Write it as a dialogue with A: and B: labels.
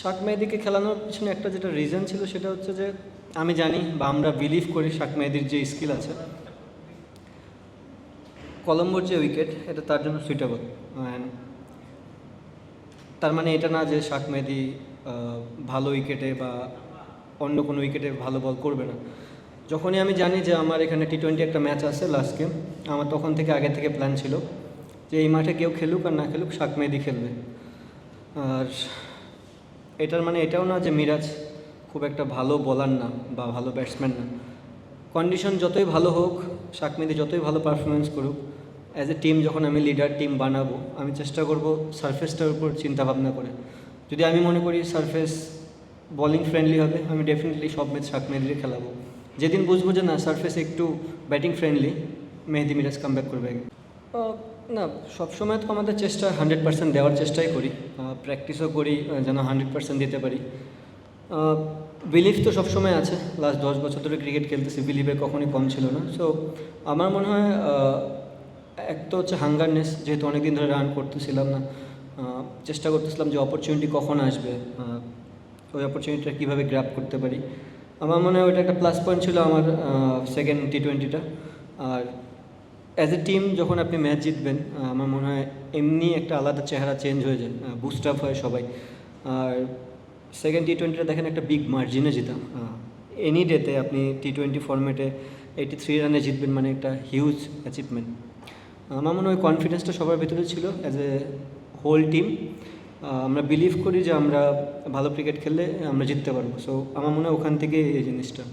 A: শাক মেহেদিকে খেলানোর পিছনে একটা যেটা রিজন ছিল সেটা হচ্ছে যে, আমি জানি বা আমরা বিলিভ করি শাক মেহেদির যে স্কিল আছে, কলম্বোর যে উইকেট এটা তার জন্য সুইটেবল তার মানে এটা না যে শাক মেহেদি ভালো উইকেটে বা অন্য কোনো উইকেটে ভালো বল করবে না। যখনই আমি জানি যে আমার এখানে টি টোয়েন্টি একটা ম্যাচ আছে লাস্ট গেম আমার তখন থেকে আগে থেকে প্ল্যান ছিল যে এই মাঠে কেউ খেলুক আর না খেলুক শাক মেহেদি খেলবে। আর এটার মানে এটাও না যে মিরাজ খুব একটা ভালো বলার না বা ভালো ব্যাটসম্যান না। কন্ডিশন যতই ভালো হোক শাকমেদি যতই ভালো পারফরমেন্স করুক অ্যাজ এ টিম যখন আমি লিডার টিম বানাবো, আমি চেষ্টা করব সারফেসটার উপর চিন্তা ভাবনা করে। যদি আমি মনে করি সারফেস বোলিং ফ্রেন্ডলি হবে, আমি ডেফিনেটলি সব ম্যাচ শাক মেহেদিরে খেলাবো। যেদিন বুঝব যে না সারফেস একটু batting friendly Mehedi Miraz come back করবে না সবসময় তো আমাদের চেষ্টা হান্ড্রেড পার্সেন্ট দেওয়ার চেষ্টাই করি। প্র্যাকটিসও করি যেন হান্ড্রেড পার্সেন্ট দিতে পারি। বিলিভ তো সবসময় আছে। লাস্ট দশ বছর ধরে ক্রিকেট খেলতেছি বিলিভে কখনই কম ছিল না। সো আমার মনে হয় এক তো হচ্ছে হাঙ্গারনেস যেহেতু অনেকদিন ধরে রান করতেছিলাম না চেষ্টা করতেছিলাম যে অপরচুনিটি কখন আসবে ওই অপরচুনিটিটা কীভাবে গ্র্যাপ করতে পারি। আমার মনে হয় ওইটা একটা প্লাস পয়েন্ট ছিল আমার সেকেন্ড টি টোয়েন্টিটা আর অ্যাজ এ টিম যখন আপনি ম্যাচ জিতবেন আমার মনে হয় এমনি একটা আলাদা চেহারা চেঞ্জ হয়ে যায় বুস্ট আপ হয় সবাই। আর সেকেন্ড টি টোয়েন্টিটা দেখেন একটা বিগ মার্জিনে জিতাম। এনি ডেতে আপনি টি টোয়েন্টি ফর্মেটে এইটি থ্রি রানে জিতবেন মানে একটা হিউজ অ্যাচিভমেন্ট আমার মনে হয় কনফিডেন্সটা সবার ভিতরে ছিল অ্যাজ এ হোল টিম আমরা বিলিভ করি যে আমরা ভালো ক্রিকেট খেললে আমরা জিততে পারব। সো আমার মনে হয় ওখান থেকে এই জিনিসটা।